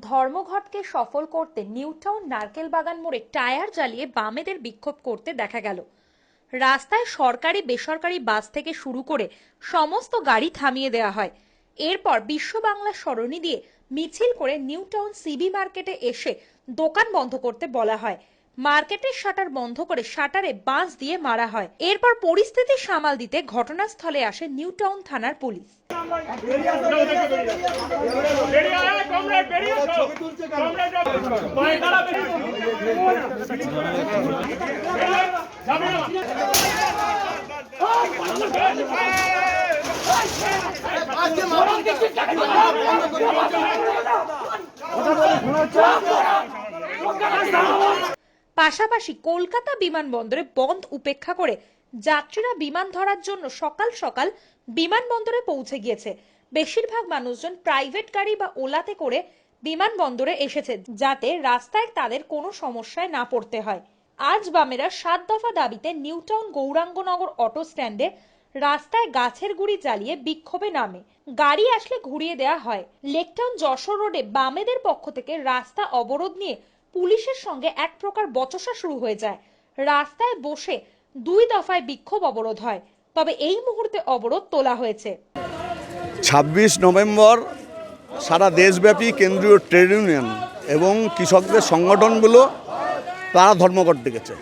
ধর্মঘটকে সফল করতে নিউটাউন নারকেল বাগান মোড়ে টায়ার জ্বালিয়ে বামেদের বিক্ষোভ করতে দেখা গেল। রাস্তায় সরকারি বেসরকারি বাস থেকে শুরু করে সমস্ত গাড়ি থামিয়ে দেওয়া হয়। এরপর বিশ্ব বাংলা সরণি দিয়ে মিছিল করে নিউটাউন সিবি মার্কেটে এসে দোকান বন্ধ করতে বলা হয়। মার্কেটের শাটার বন্ধ করে শাটারে বাঁশ দিয়ে মারা হয়। এরপর পরিস্থিতি সামাল দিতে ঘটনাস্থলে আসে নিউটাউন থানার পুলিশ। বেরিয়ে পাশাপাশি কলকাতা বিমানবন্দরে বন্ধ উপেক্ষা করে যাত্রীরা বিমান ধরার জন্য সকাল সকাল বিমানবন্দরে পৌঁছে গিয়েছে। বেশিরভাগ মানুষজন প্রাইভেট গাড়ি বা ওলাতে করে বিমানবন্দরে এসেছে, যাতে রাস্তায় তাদের কোনো সমস্যায় না পড়তে হয়। আজ বামেরা সাত দফা দাবিতে নিউটাউন গৌরাঙ্গনগর অটো স্ট্যান্ডে রাস্তায় গাছের গুড়ি জ্বালিয়ে বিক্ষোভে নামে। গাড়ি আসলে ঘুরিয়ে দেওয়া হয়। লেকটাউন যশোর রোডে বামেদের পক্ষ থেকে রাস্তা অবরোধ নিয়ে পুলিশের সঙ্গে এক প্রকার বচসা শুরু হয়ে যায়। রাস্তায় বসে দুই দফায় বিক্ষোভ অবরোধ হয়, তবে এই মুহূর্তে অবরোধ তোলা হয়েছে। ছাব্বিশ নভেম্বর সারা দেশব্যাপী কেন্দ্রীয় ট্রেড ইউনিয়ন এবং কৃষকদের সংগঠনগুলো তারা ধর্মঘট ডেকেছে।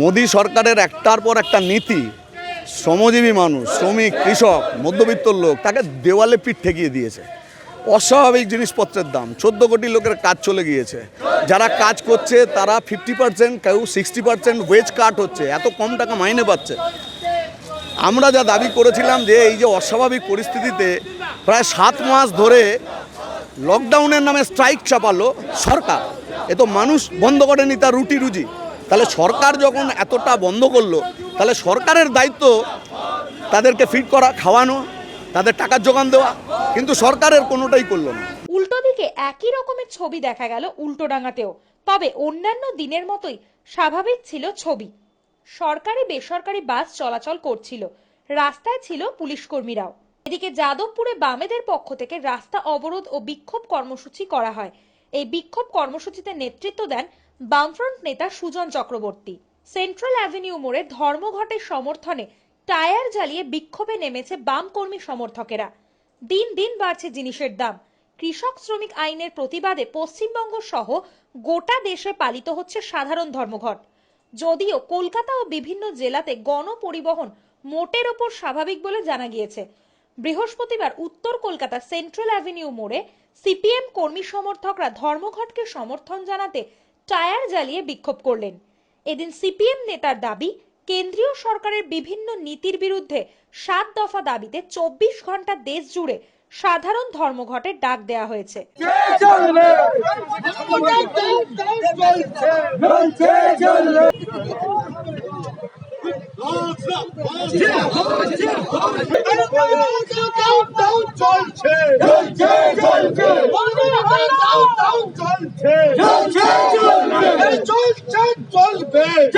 মোদী সরকারের একটার পর একটা নীতি, শ্রমজীবী মানুষ, শ্রমিক, কৃষক, মধ্যবিত্ত লোক, তাকে দেওয়ালে পিঠ ঠেকিয়ে দিয়েছে। অস্বাভাবিক জিনিসপত্রের দাম। চোদ্দ কোটি লোকের কাজ চলে গিয়েছে। যারা কাজ করছে, তারা ফিফটি পার্সেন্ট কেউ সিক্সটি পার্সেন্ট ওয়েজ কাট হচ্ছে। এত কম টাকা মাইনে পাচ্ছে। আমরা যা দাবি করেছিলাম যে, এই যে অস্বাভাবিক পরিস্থিতিতে প্রায় সাত মাস ধরে লকডাউনের নামে স্ট্রাইক চাপালো সরকার। এ তো মানুষ বন্ধ করেনি, তার রুটি রুজি। তাহলে সরকার যখন এতটা বন্ধ করল, তাহলে সরকারের দায়িত্ব তাদেরকে ফিট করা, খাওয়ানো তাদের টাকার যোগান দেওয়া, কিন্তু সরকারের কোনোটাই করল না। উল্টো দিকে একই রকমের ছবি দেখা গেল উল্টোডাঙ্গাতেও তবে অন্যান্য দিনের মতোই স্বাভাবিক ছিল ছবি। সরকারি বেসরকারি বাস চলাচল করছিল। রাস্তায় ছিল পুলিশ কর্মীরাও এদিকে যাদবপুরে বামেদের পক্ষ থেকে রাস্তা অবরোধ ও বিক্ষোভ কর্মসূচি করা হয়। এই বিক্ষোভ কর্মসূচিতে নেতৃত্ব দেন বামফ্রন্ট নেতা সুজন চক্রবর্তী। সেন্ট্রাল অ্যাভিনিউ মোড়ে ধর্মঘটের সমর্থনে টায়ার জ্বালিয়ে বিক্ষোভে নেমেছে বাম কর্মী সমর্থকেরা। দিন দিন বাড়ছে জিনিসের দাম। কৃষক শ্রমিক আইনের প্রতিবাদে পশ্চিমবঙ্গ সহ গোটা দেশে পালিত হচ্ছে সাধারণ ধর্মঘট। যদিও কলকাতা ও বিভিন্ন জেলাতে গণপরিবহন মোটের ওপর স্বাভাবিক বলে জানা গিয়েছে। বৃহস্পতিবার উত্তর কলকাতা সেন্ট্রাল অ্যাভিনিউ মোড়ে সিপিএম কর্মী সমর্থকরা ধর্মঘটকে সমর্থন জানাতে টায়ার জ্বালিয়ে বিক্ষোভ করলেন। এদিন সিপিএম নেতার দাবি কেন্দ্রীয় সরকারের বিভিন্ন নীতির বিরুদ্ধে সাত দফা দাবিতে চব্বিশ ঘণ্টা দেশ জুড়ে সাধারণ ধর্মঘটের ডাক দেওয়া হয়েছে। চলছে।